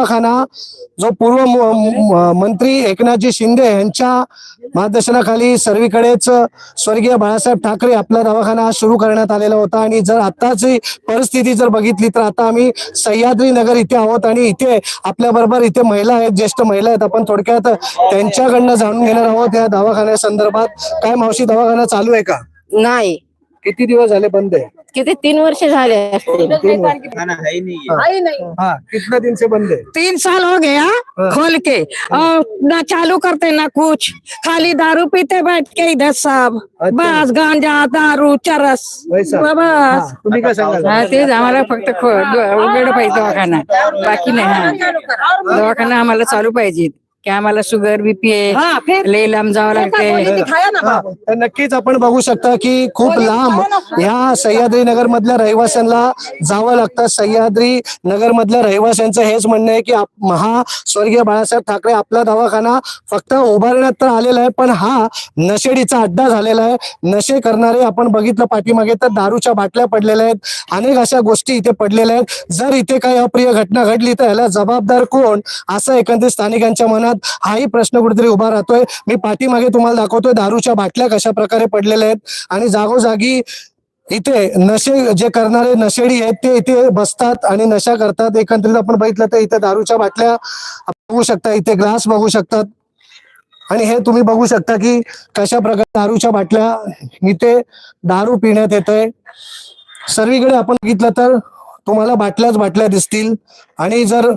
दवाखाना जो पूर्व मंत्री एकनाथजी शिंदे यांच्या मार्गदर्शनाखाली सर्वीकडेच स्वर्गीय बाळासाहेब ठाकरे आपला दवाखाना सुरू करण्यात आलेला होता. आणि जर आताची परिस्थिती जर बघितली तर आता आम्ही सह्याद्री नगर इथे आहोत आणि इथे आपल्या बरोबर इथे महिला आहेत ज्येष्ठ महिला आहेत. आपण थोडक्यात त्यांच्याकडनं जाणून घेणार आहोत या दवाखान्या संदर्भात. काय मावशी दवाखाना चालू आहे का? नाही. किती दिवस झाले बंद आहे? किती? तीन वर्ष झाले. असतील हाँ कितना दिन से बंद है तीन साल हो गया खोल के. और ना चालू करते ना कुछ. खाली दारू पीते बैठ के इधर सब. अच्छा. बस गांजा दारू चरस. वैसा? बस. तुम्ही काय सांगाल? हा तेच आम्हाला फक्त खो- उघड पाहिजे दवाखाना. बाकी नाही हा. दवाखाना आम्हाला चालू पाहिजे. की आम्हाला शुगर बीपी आहे लय लांब जावं लागते हा, तर नक्कीच आपण बघू शकता की खूप लांब ह्या सह्याद्री नगर मधल्या रहिवाशांना जावं लागतं. सह्याद्री नगर मधल्या रहिवाशांचं हेच म्हणणं आहे की आप- हा स्वर्गीय बाळासाहेब ठाकरे आपला दवाखाना फक्त उभारण्यात तर आलेला आहे पण हा नशेडीचा अड्डा झालेला आहे. नशे करणारे आपण बघितलं पाठीमागे तर दारूच्या बाटल्या पडलेल्या आहेत. अनेक अशा गोष्टी इथे पडलेल्या आहेत. जर इथे काही अप्रिय घटना घडली तर याला जबाबदार कोण? असं एकंदरीत स्थानिकांच्या मनात हाही प्रश्न कुठेतरी उभा राहतोय. मी पाठीमागे तुम्हाला दाखवतोय दारूच्या बाटल्या कशा प्रकारे पडलेल्या आहेत आणि जागोजागी इथे नशे जे करणारे नशेडी आहेत ते इथे बसतात आणि नशा करतात. एकंदरीत आपण बघितलं तर इथे दारूच्या बाटल्या बघू शकता इथे ग्लास बघू शकतात. आणि हे तुम्ही बघू शकता की कशा प्रकारे दारूच्या बाटल्या इथे दारू पिण्यात येतंय. सर्वीकडे आपण बघितलं तर तुम्हाला बाटल्याच बाटल्या दिसतील. आणि जर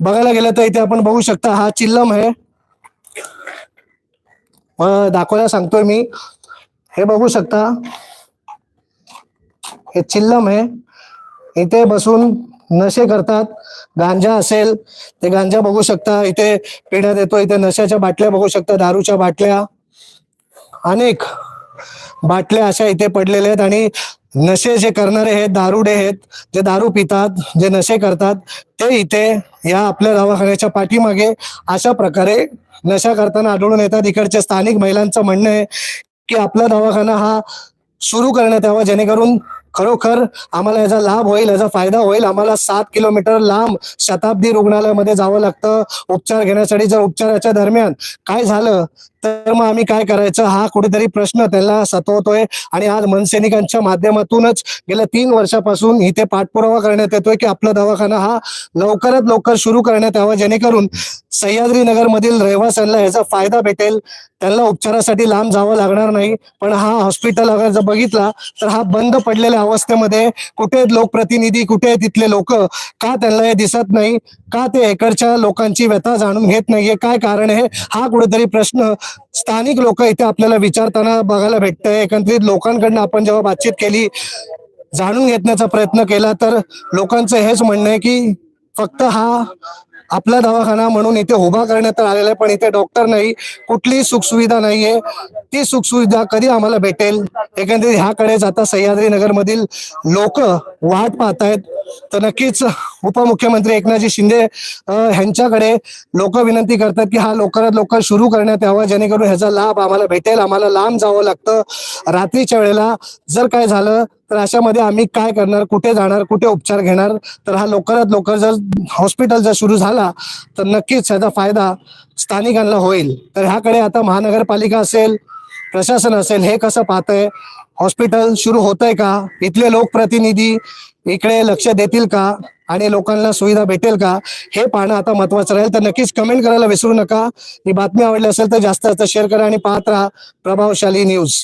बघायला गेलं तर इथे आपण बघू शकता हा चिल्लम आहे. दाखवायला सांगतोय मी. हे बघू शकता. हे चिल्लम आहे. इथे बसून नशे करतात. गांजा असेल ते गांजा बघू शकता. इथे पिण्यात येतो इथे नशाच्या बाटल्या बघू शकता दारूच्या बाटल्या. अनेक बाटल्या अशा इथे पडलेल्या आहेत आणि नशे जे करणारे आहेत दारुडे आहेत जे दारू पितात जे नशे करतात ते इथे या आपल्या दवाखान्याच्या पाठीमागे अशा प्रकारे नशा करताना आढळून येतात. इकडच्या स्थानिक महिलांचं म्हणणं आहे की आपला दवाखाना हा सुरू करण्यात यावा जेणेकरून खरोखर आम्हाला याचा लाभ होईल याचा फायदा होईल. आम्हाला सात किलोमीटर लांब शताब्दी रुग्णालयामध्ये जावं लागतं. उपचार घेण्यासाठी जर उपचाराच्या दरम्यान काय झालं तर मग आम्ही काय करायचं? हा कुठेतरी प्रश्न त्यांना सतवतोय. आणि आज मनसैनिकांच्या माध्यमातूनच गेल्या तीन वर्षापासून इथे पाठपुरावा करण्यात येतोय की आपला दवाखाना हा लवकरात लवकर सुरू करण्यात यावा जेणेकरून सह्याद्री नगर मधील रहिवाशांना याचा फायदा भेटेल. त्यांना उपचारासाठी लांब जावं लागणार नाही. पण हा हॉस्पिटल अगर जर बघितला तर हा बंद पडलेल्या अवस्थेमध्ये कुठे लोकप्रतिनिधी कुठे आहेत तिथले लोक? का त्यांना हे दिसत नाही? का ते एकरच्या लोकांची व्यथा जाणून घेत नाहीये? काय कारण आहे? हा कुठेतरी प्रश्न स्थानिक लोक इथे आपल्याला विचारताना बघायला भेटतंय. एकंदरीत लोकांकडनं आपण जेव्हा बातचीत केली जाणून घेण्याचा प्रयत्न केला तर लोकांचं हेच म्हणणं आहे की फक्त हा आपला दवाखाना म्हणून इथे उभा करण्यात आलेला आहे पण इथे डॉक्टर नाही कुठलीही सुखसुविधा नाहीये. ती सुखसुविधा कधी आम्हाला भेटेल? एकंदरीत ह्याकडे जाता सह्याद्री नगर मधील लोक वाट पाहतायत. तर नक्कीच उपमुख्यमंत्री एकनाथजी शिंदे ह्यांच्याकडे लोक विनंती करतात की हा लवकरात लवकर सुरू करण्यात यावा जेणेकरून ह्याचा लाभ आम्हाला भेटेल आम्हाला लांब जावं लागतं. रात्रीच्या वेळेला जर काय झालं तर अशामध्ये आम्ही काय करणार कुठे जाणार कुठे उपचार घेणार तर हा लवकरात लवकर जर हॉस्पिटल जर सुरू झाला तर नक्कीच ह्याचा फायदा स्थानिकांना होईल. तर ह्याकडे आता महानगरपालिका असेल प्रशासन असेल हे कसं पाहतंय? हॉस्पिटल सुरू होतंय का? इथले लोकप्रतिनिधी इकडे लक्ष देतील का? आणि लोकांना सुविधा भेटेल का? हे पाहणं आता महत्वाचं राहील. तर नक्कीच कमेंट करायला विसरू नका. ही बातमी आवडली असेल तर जास्त जास्त शेअर करा आणि पाहत राहा प्रभावशाली न्यूज